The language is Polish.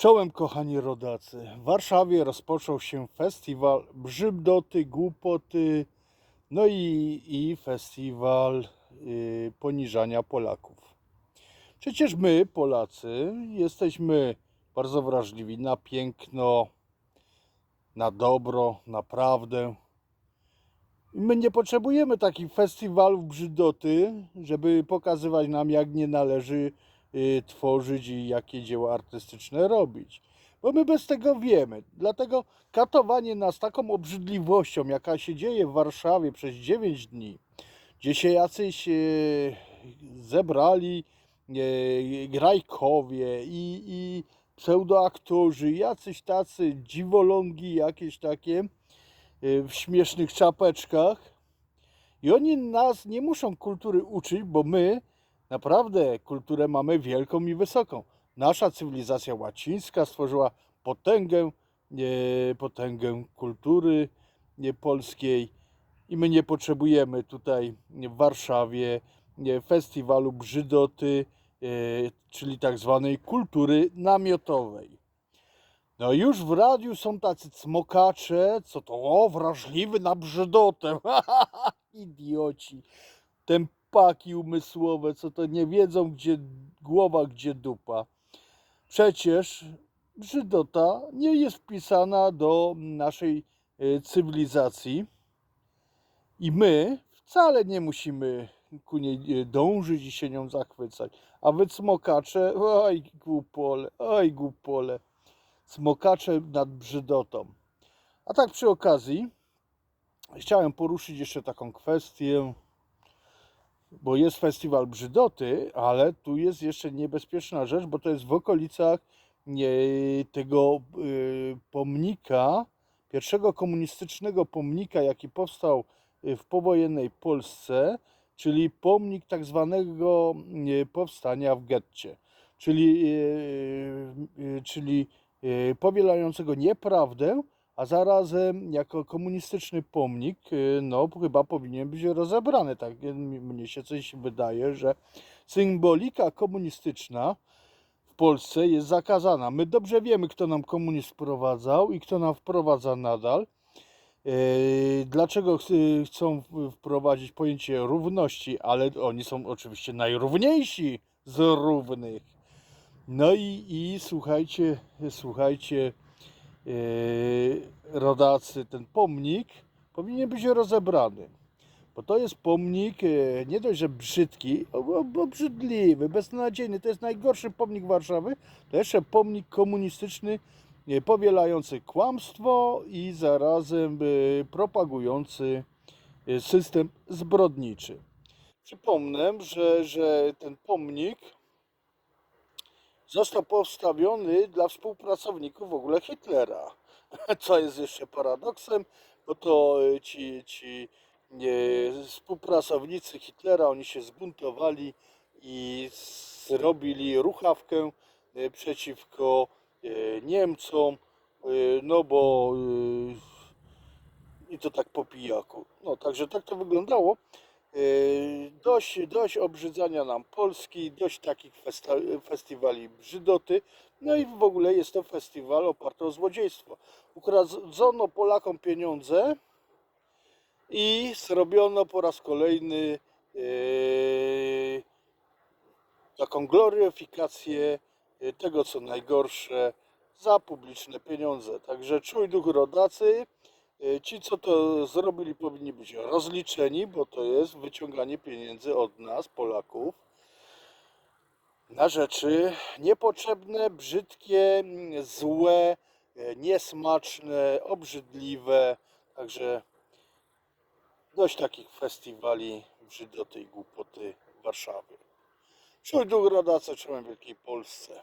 Czołem kochani rodacy. W Warszawie rozpoczął się festiwal Brzyddoty, Głupoty, no i, i festiwal y, poniżania Polaków. Przecież my, Polacy, jesteśmy bardzo wrażliwi na piękno, na dobro, na prawdę. My nie potrzebujemy takich festiwalów brzydoty, żeby pokazywać nam, jak nie należy tworzyć i jakie dzieła artystyczne robić. Bo my bez tego wiemy. Dlatego katowanie nas taką obrzydliwością, jaka się dzieje w Warszawie przez 9 dni, gdzie się jacyś y, zebrali y, grajkowie i, i pseudoaktorzy, jacyś tacy dziwolągi jakieś takie, y, w śmiesznych czapeczkach. I oni nas nie muszą kultury uczyć, bo my naprawdę kulturę mamy wielką i wysoką. Nasza cywilizacja łacińska stworzyła potęgę, e, potęgę kultury e, polskiej i my nie potrzebujemy tutaj w Warszawie e, festiwalu brzydoty, czyli tak zwanej kultury namiotowej. No już w radiu są tacy cmokacze, co to o, wrażliwy na brzydotę. Idioci. Tempaki umysłowe, co to nie wiedzą, gdzie głowa, gdzie dupa. Przecież brzydota nie jest wpisana do naszej e, cywilizacji i my wcale nie musimy ku niej e, dążyć i się nią zachwycać. A wy cmokacze, oj głupole, oj głupole smokacze nad brzydotą. A tak przy okazji chciałem poruszyć jeszcze taką kwestię, bo jest festiwal brzydoty, ale tu jest jeszcze niebezpieczna rzecz, bo to jest w okolicach tego y, pomnika, pierwszego komunistycznego pomnika, jaki powstał y, w powojennej Polsce, czyli pomnik tak zwanego y, powstania w getcie, czyli, czyli powielającego nieprawdę, a zarazem jako komunistyczny pomnik, y, no chyba powinien być rozebrany. Tak y, mnie się coś wydaje, że symbolika komunistyczna w Polsce jest zakazana. My dobrze wiemy, kto nam komunizm wprowadzał i kto nam wprowadza nadal. Yy, Dlaczego ch- chcą wprowadzić pojęcie równości, ale oni są oczywiście najrówniejsi z równych. No i, i słuchajcie, słuchajcie, rodacy, ten pomnik powinien być rozebrany. Bo to jest pomnik yy, nie dość, że brzydki, obrzydliwy, beznadziejny. To jest najgorszy pomnik Warszawy. To jeszcze pomnik komunistyczny yy, powielający kłamstwo i zarazem yy, propagujący yy, system zbrodniczy. Przypomnę, że, że ten pomnik został postawiony dla współpracowników w ogóle Hitlera. Co jest jeszcze paradoksem, bo to y, ci, ci e, współpracownicy Hitlera, oni się zbuntowali i zrobili ruchawkę e, przeciwko e, Niemcom, e, no bo e, i to tak po pijaku. No także tak to wyglądało. Yy, Dość, dość obrzydzania nam Polski, dość takich festiwali brzydoty. No i w ogóle jest to festiwal oparty o złodziejstwo. Ukradzono Polakom pieniądze i zrobiono po raz kolejny yy, taką gloryfikację yy, tego, co najgorsze za publiczne pieniądze. Także czuj duch rodacy. Y, Ci, co to zrobili, powinni być rozliczeni, bo to jest wyciąganie pieniędzy od nas, Polaków, na rzeczy niepotrzebne, brzydkie, złe, y, niesmaczne, obrzydliwe. Także dość takich festiwali brzydoty i głupoty w Warszawie. Czuj duch rodacy, czułem Wielkiej Polsce.